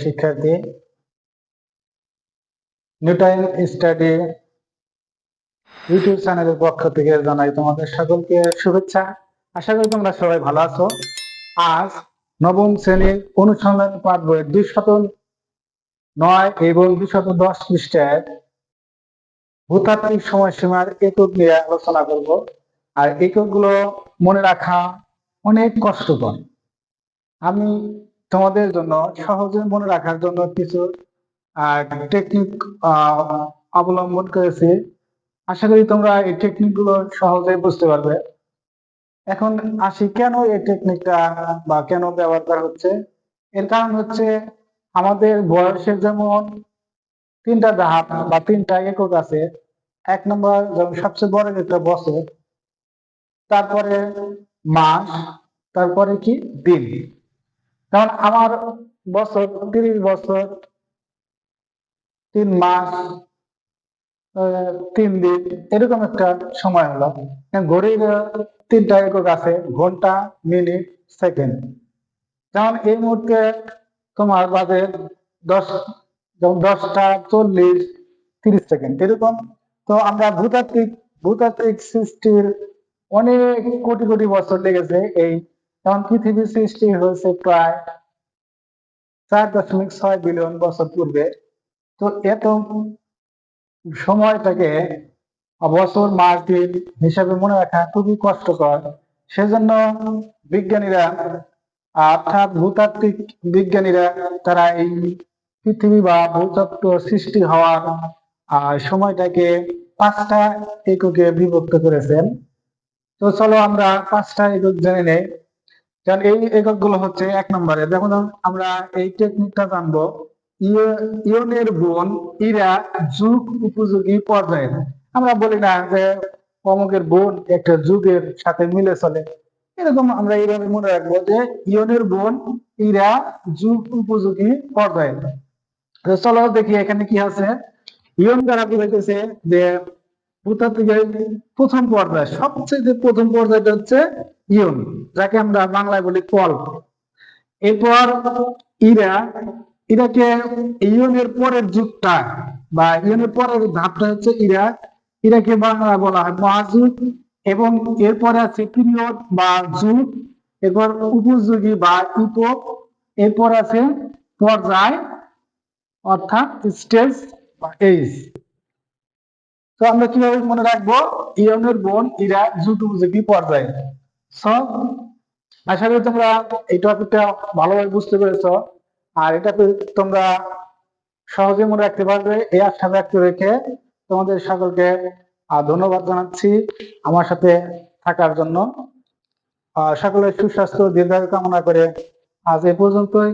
শিক্ষার্থী। নিউটাইম study YouTube চ্যানেলের পক্ষ থেকে জানাই তোমাদের সকলকে শুভেচ্ছা। আশা করি তোমরা সবাই ভালো আছো। আজ নবম শ্রেণির অনুসন্ধান পাঠ বইয়ের দুইশত নয় এবং দুইশত দশ পৃষ্ঠায় ভূতাত্ত্বিক সময়সীমার একক নিয়ে আলোচনা করব। আর এককগুলো মনে রাখা অনেক কষ্টকর। আমি তোমাদের জন্য, সহজে মনে রাখার জন্য কিছু টেকনিক অবলম্বন করেছি। আশা করি তোমরা এই টেকনিকগুলো সহজে বুঝতে পারবে। এখন আসি, কেন এই টেকনিকটা বা কেন ব্যবহার করা হচ্ছে? এর কারণ হচ্ছে আমাদের বয়সের যেমন তিনটা ধাপ বা তিনটা একক আছে। এক নম্বর যেমন সবচেয়ে বড় একটা বছর, তারপরে মাস, তারপরে কি দিন। যেমন আমার বছর, তিরিশ বছর, তিন মাস তিন দিন, এরকম একটা সময় হলো। ঘড়ির তিনটা একক আছে, ঘণ্টা, মিনিট, সেকেন্ড। যেমন এই মুহূর্তে তোমার বাজে দশ দশটা চল্লিশ, তিরিশ সেকেন্ড, এরকম। তো আমরা ভূতাত্ত্বিক ভূতাত্ত্বিক সৃষ্টির অনেক কোটি কোটি বছর লেগেছে এই যেমন পৃথিবীর সৃষ্টি হয়েছে প্রায় চার দশমিক ছয় বিলিয়ন বছর পূর্বে। তো এত সময়টাকে বছর মাস দিন হিসাবে মনে রাখা খুবই কষ্টকর। সেজন্য বিজ্ঞানীরা অর্থাৎ ভূতাত্ত্বিক বিজ্ঞানীরা তারা এই পৃথিবী বা ভূতত্ত্ব সৃষ্টি হওয়ার আহ, সময়টাকে পাঁচটা এককে বিভক্ত করেছেন। তো চলো আমরা পাঁচটা একক জেনে নেই। কারণ এই এককগুলো হচ্ছে এক নম্বরে। দেখুন, আমরা এই টেকনিকটা জানব। ইয়- ইয়নের বোন, ইরা যুগ উপযোগী পর্যায়ে আমরা বলি না যে অমুকের বোন একটা যুগের সাথে মিলে চলে। এরকম আমরা এইভাবে মনে রাখব যে ইয়নের বোন, ইরা যুগ উপযোগী পর্যায়ে চলো দেখি এখানে কি আছে। ইয়ন দ্বারা বুঝাইতেছে যে ভূতাত্ত্বিকের প্রথম পর্যায়, সবচেয়ে যে প্রথম পর্যায়টা হচ্ছে ইয়ন যাকে আমরা বাংলায় বলি কল এরপর ইরা, ইরাকে ইয়নের পরের যুগটা বা ইয়নের পরের ধাপটা হচ্ছে ইরা। ইরাকে বাংলা বলা হয় মহাযুগ এবং এরপরে আছে পিরিয়ড বা যুগ, এরপর উপযোগী বা ইপক এরপর আছে পর্যায় অর্থাৎ স্টেজ বা এইজ তো আমরা কীভাবে মনে রাখব? ইয়নের বোন, ইরা, যুগ, উপযোগী, পর্যায়ে। সব আশা করি তোমরা এই টপিকটা ভালোভাবে বুঝতে পেরেছ। আর এটা তোমরা সহজে মনে রাখতে পারবে, এই আশা ব্যক্ত রেখে তোমাদের সকলকে ধন্যবাদ জানাচ্ছি আমার সাথে থাকার জন্য। সকলের সুস্বাস্থ্য, দীর্ঘায়ু কামনা করে আজ এ পর্যন্তই।